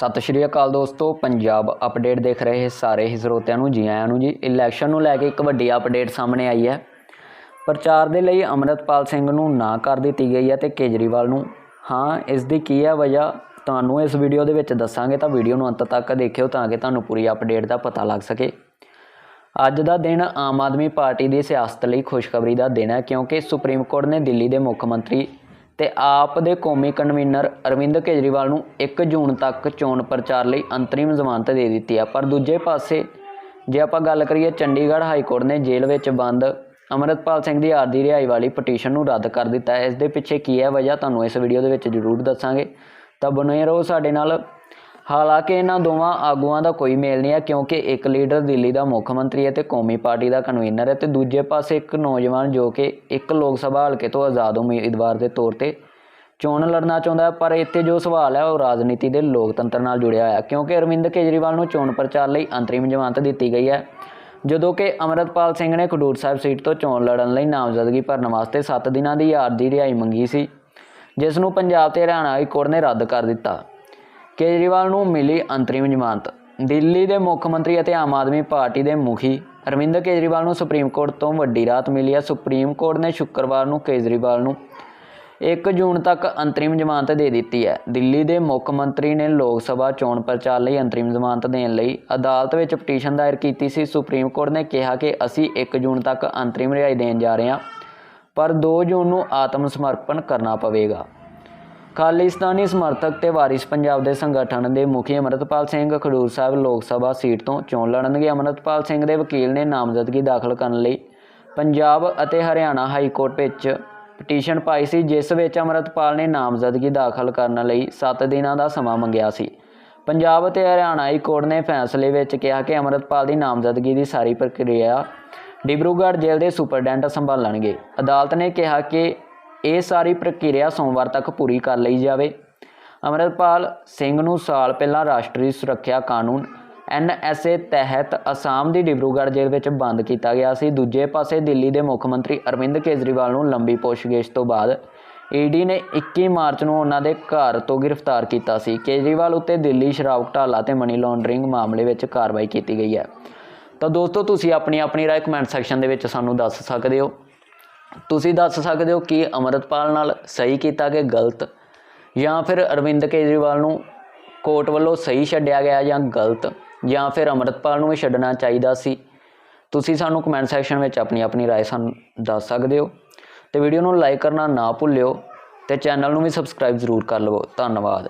ਸਤਿ ਸ਼੍ਰੀ ਅਕਾਲ ਦੋਸਤੋ, ਪੰਜਾਬ ਅਪਡੇਟ ਦੇਖ ਰਹੇ ਸਾਰੇ ਹੀ ਸਰੋਤਿਆਂ ਨੂੰ, ਜੀ ਆਇਆਂ ਨੂੰ ਜੀ। ਇਲੈਕਸ਼ਨ ਨੂੰ ਲੈ ਕੇ ਇੱਕ ਵੱਡੀ ਅਪਡੇਟ ਸਾਹਮਣੇ ਆਈ ਹੈ। ਪ੍ਰਚਾਰ ਦੇ ਲਈ ਅਮਰਤਪਾਲ ਸਿੰਘ ਨੂੰ ਨਾ ਕਰ ਦਿੱਤੀ ਗਈ ਹੈ ਤੇ ਕੇਜਰੀਵਾਲ ਨੂੰ। ਹਾਂ, ਇਸ ਦੀ ਕੀ ਹੈ ਵਜ੍ਹਾ? ਤੁਹਾਨੂੰ ਇਸ ਵੀਡੀਓ ਦੇ ਵਿੱਚ ਦੱਸਾਂਗੇ, ਤਾਂ ਵੀਡੀਓ ਨੂੰ ਅੰਤ ਤੱਕ ਦੇਖਿਓ ਤਾਂ ਕਿ ਤੁਹਾਨੂੰ ਪੂਰੀ ਅਪਡੇਟ ਦਾ ਪਤਾ ਲੱਗ ਸਕੇ। ਅੱਜ ਦਾ ਦਿਨ ਆਮ ਆਦਮੀ ਪਾਰਟੀ ਦੀ ਸਿਆਸਤ ਲਈ ਖੁਸ਼ਖਬਰੀ ਦਾ ਦਿਨ ਹੈ, ਕਿਉਂਕਿ ਸੁਪਰੀਮ ਕੋਰਟ ਨੇ ਦਿੱਲੀ ਦੇ ਮੁੱਖ ਮੰਤਰੀ ਤੇ ਆਪ ਦੇ ਕੌਮੀ ਕਨਵੀਨਰ ਅਰਵਿੰਦ ਕੇਜਰੀਵਾਲ ਨੂੰ 1 ਜੂਨ ਤੱਕ ਚੋਣ ਪ੍ਰਚਾਰ ਲਈ ਅੰਤਰਿਮ ਜ਼ਮਾਨਤ ਦੇ ਦਿੱਤੀ ਹੈ ਪਰ ਦੂਜੇ ਪਾਸੇ, ਜੇ ਆਪਾਂ ਗੱਲ ਕਰੀਏ, ਚੰਡੀਗੜ੍ਹ ਹਾਈ ਕੋਰਟ ਨੇ ਜੇਲ੍ਹ ਵਿੱਚ ਬੰਦ ਅਮਰਤਪਾਲ ਸਿੰਘ ਦੀ ਆਰਦੀ ਰਿਹਾਈ ਵਾਲੀ ਪਟੀਸ਼ਨ ਨੂੰ ਰੱਦ ਕਰ ਦਿੱਤਾ। ਹੈ ਇਸ ਦੇ ਪਿੱਛੇ ਕੀ ਹੈ ਵਜ੍ਹਾ, ਤੁਹਾਨੂੰ ਇਸ ਵੀਡੀਓ ਦੇ ਵਿੱਚ ਜ਼ਰੂਰ ਦੱਸਾਂਗੇ। ਤਾਂ ਬਣੇ ਰਹੋ ਸਾਡੇ ਨਾਲ ਹਾਲਾਂਕਿ ਇਹਨਾਂ ਦੋਵਾਂ ਆਗੂਆਂ ਦਾ ਕੋਈ ਮੇਲ ਨਹੀਂ ਹੈ, ਕਿਉਂਕਿ ਇੱਕ ਲੀਡਰ ਦਿੱਲੀ ਦਾ ਮੁੱਖ ਮੰਤਰੀ ਹੈ ਤੇ ਕੌਮੀ ਪਾਰਟੀ ਦਾ ਕਨਵੀਨਰ ਹੈ ਤੇ ਦੂਜੇ ਪਾਸੇ ਇੱਕ ਨੌਜਵਾਨ ਜੋ ਕਿ ਇੱਕ ਲੋਕ ਸਭਾ ਹਲਕੇ ਤੋਂ ਆਜ਼ਾਦ ਉਮੀਦਵਾਰ ਦੇ ਤੌਰ ਤੇ ਚੋਣ ਲੜਨਾ ਚਾਹੁੰਦਾ ਹੈ, ਪਰ ਇੱਥੇ ਜੋ ਸਵਾਲ ਹੈ ਉਹ ਰਾਜਨੀਤੀ ਦੇ ਲੋਕਤੰਤਰ ਨਾਲ ਜੁੜਿਆ ਹੋਇਆ ਕਿਉਂਕਿ ਅਰਵਿੰਦ ਕੇਜਰੀਵਾਲ ਨੂੰ ਚੋਣ ਪ੍ਰਚਾਰ ਲਈ ਅੰਤਰਿਮ ਜ਼ਮਾਨਤ ਦਿੱਤੀ ਗਈ ਹੈ, ਜਦੋਂ ਕਿ ਅਮਰਤਪਾਲ ਸਿੰਘ ਨੇ ਖਡੂਰ ਸਾਹਿਬ ਸੀਟ ਤੋਂ ਚੋਣ ਲੜਨ ਲਈ ਨਾਮਜ਼ਦਗੀ ਭਰਨ ਵਾਸਤੇ 7 ਦਿਨਾਂ ਦੀ ਆਰਜੀ ਰਿਹਾਈ ਮੰਗੀ ਸੀ, ਜਿਸ ਨੂੰ ਪੰਜਾਬ ਤੇ ਹਰਿਆਣਾ ਹਾਈ ਕੋਰਟ ਨੇ ਰੱਦ ਕਰ ਦਿੱਤਾ। ਕੇਜਰੀਵਾਲ ਨੂੰ ਮਿਲੀ ਅੰਤਰਿਮ ਜ਼ਮਾਨਤ। ਦਿੱਲੀ ਦੇ ਮੁੱਖ ਮੰਤਰੀ ਅਤੇ ਆਮ ਆਦਮੀ ਪਾਰਟੀ ਦੇ ਮੁਖੀ ਅਰਵਿੰਦ ਕੇਜਰੀਵਾਲ ਨੂੰ ਸੁਪਰੀਮ ਕੋਰਟ ਤੋਂ ਵੱਡੀ ਰਾਹਤ ਮਿਲੀ ਹੈ। ਸੁਪਰੀਮ ਕੋਰਟ ਨੇ ਸ਼ੁੱਕਰਵਾਰ ਨੂੰ ਕੇਜਰੀਵਾਲ ਨੂੰ 1 ਜੂਨ ਤੱਕ ਅੰਤਰਿਮ ਜ਼ਮਾਨਤ ਦੇ ਦਿੱਤੀ ਹੈ। ਦਿੱਲੀ ਦੇ ਮੁੱਖ ਮੰਤਰੀ ਨੇ ਲੋਕ ਸਭਾ ਚੋਣ ਪ੍ਰਚਾਰ ਲਈ ਅੰਤਰਿਮ ਜ਼ਮਾਨਤ ਦੇਣ ਲਈ ਅਦਾਲਤ ਵਿੱਚ ਪਟੀਸ਼ਨ ਦਾਇਰ ਕੀਤੀ ਸੀ। ਸੁਪਰੀਮ ਕੋਰਟ ਨੇ ਕਿਹਾ ਕਿ ਅਸੀਂ 1 ਜੂਨ ਤੱਕ ਅੰਤਰਿਮ ਰਿਹਾਈ ਦੇਣ ਜਾ ਰਹੇ ਹਾਂ, ਪਰ 2 ਜੂਨ ਨੂੰ ਆਤਮ ਸਮਰਪਣ ਕਰਨਾ ਪਵੇਗਾ। ਖਾਲਿਸਤਾਨੀ ਸਮਰਥਕ ਤੇ ਵਾਰਿਸ ਪੰਜਾਬ ਦੇ ਸੰਗਠਨ ਦੇ ਮੁਖੀ ਅਮਰਤਪਾਲ ਸਿੰਘ ਖਡੂਰ ਸਾਹਿਬ ਲੋਕ ਸਭਾ ਸੀਟ ਤੋਂ ਚੋਣ ਲੜਨਗੇ। ਅਮਰਤਪਾਲ ਸਿੰਘ ਦੇ ਵਕੀਲ ਨੇ ਨਾਮਜ਼ਦਗੀ ਦਾਖਲ ਕਰਨ ਲਈ ਪੰਜਾਬ ਅਤੇ ਹਰਿਆਣਾ ਹਾਈ ਕੋਰਟ ਵਿੱਚ ਪਟੀਸ਼ਨ ਪਾਈ ਸੀ, ਜਿਸ ਵਿੱਚ ਅਮਰਤਪਾਲ ਨੇ ਨਾਮਜ਼ਦਗੀ ਦਾਖਲ ਕਰਨ ਲਈ 7 ਦਿਨਾਂ ਦਾ ਸਮਾਂ ਮੰਗਿਆ ਸੀ। ਪੰਜਾਬ ਅਤੇ ਹਰਿਆਣਾ ਹਾਈ ਕੋਰਟ ਨੇ ਫੈਸਲੇ ਵਿੱਚ ਕਿਹਾ ਕਿ ਅਮਰਤਪਾਲ ਦੀ ਨਾਮਜ਼ਦਗੀ ਦੀ ਸਾਰੀ ਪ੍ਰਕਿਰਿਆ ਡਿਬਰੂਗੜ੍ਹ ਜੇਲ੍ਹ ਦੇ ਸੁਪਰਡੈਂਟ ਸੰਭਾਲਣਗੇ। ਅਦਾਲਤ ਨੇ ਕਿਹਾ ਕਿ ਇਹ ਸਾਰੀ ਪ੍ਰਕਿਰਿਆ ਸੋਮਵਾਰ ਤੱਕ ਪੂਰੀ ਕਰ ਲਈ ਜਾਵੇ। ਅਮਰਤਪਾਲ ਸਿੰਘ ਨੂੰ ਸਾਲ ਪਹਿਲਾਂ ਰਾਸ਼ਟਰੀ ਸੁਰੱਖਿਆ ਕਾਨੂੰਨ ਐਨਐਸਏ ਤਹਿਤ ਅਸਾਮ ਦੀ ਡਿਬਰੂਗੜ੍ਹ ਜੇਲ੍ਹ ਵਿੱਚ ਬੰਦ ਕੀਤਾ ਗਿਆ ਸੀ। ਦੂਜੇ ਪਾਸੇ ਦਿੱਲੀ ਦੇ ਮੁੱਖ ਮੰਤਰੀ ਅਰਵਿੰਦ ਕੇਜਰੀਵਾਲ ਨੂੰ ਲੰਬੀ ਪੁੱਛਗਿੱਛ ਤੋਂ ਬਾਅਦ ਈਡੀ ਨੇ 21 ਮਾਰਚ ਨੂੰ ਉਹਨਾਂ ਦੇ ਘਰ ਤੋਂ ਗ੍ਰਿਫਤਾਰ ਕੀਤਾ ਸੀ। ਕੇਜਰੀਵਾਲ ਉੱਤੇ ਦਿੱਲੀ ਸ਼ਰਾਬ ਘਟਾਲਾ ਤੇ ਮਨੀ ਲਾਂਡਰਿੰਗ ਮਾਮਲੇ ਵਿੱਚ ਕਾਰਵਾਈ ਕੀਤੀ ਗਈ ਹੈ। ਤਾਂ ਦੋਸਤੋ, ਤੁਸੀਂ ਆਪਣੀ ਆਪਣੀ ਰਾਏ ਕਮੈਂਟ ਸੈਕਸ਼ਨ ਦੇ ਵਿੱਚ ਸਾਨੂੰ ਦੱਸ ਸਕਦੇ ਹੋ। ਤੁਸੀਂ ਦੱਸ ਸਕਦੇ ਹੋ ਕਿ ਅਮਰਤਪਾਲ ਨਾਲ ਸਹੀ ਕੀਤਾ ਕਿ ਗਲਤ ਜਾਂ ਫਿਰ ਅਰਵਿੰਦ ਕੇਜਰੀਵਾਲ ਨੂੰ ਕੋਰਟ ਵੱਲੋਂ ਸਹੀ ਛੱਡਿਆ ਗਿਆ ਜਾਂ ਗਲਤ ਜਾਂ ਫਿਰ ਅਮਰਤਪਾਲ ਨੂੰ ਵੀ ਛੱਡਣਾ ਚਾਹੀਦਾ ਸੀ। ਤੁਸੀਂ ਸਾਨੂੰ ਕਮੈਂਟ ਸੈਕਸ਼ਨ ਵਿੱਚ ਆਪਣੀ ਆਪਣੀ ਰਾਏ ਸਾਨੂੰ ਦੱਸ ਸਕਦੇ ਹੋ। ਤੇ ਵੀਡੀਓ ਨੂੰ ਲਾਈਕ ਕਰਨਾ ਨਾ ਭੁੱਲਿਓ ਤੇ ਚੈਨਲ ਨੂੰ ਵੀ ਸਬਸਕ੍ਰਾਈਬ ਜ਼ਰੂਰ ਕਰ ਲਵੋ। ਧੰਨਵਾਦ।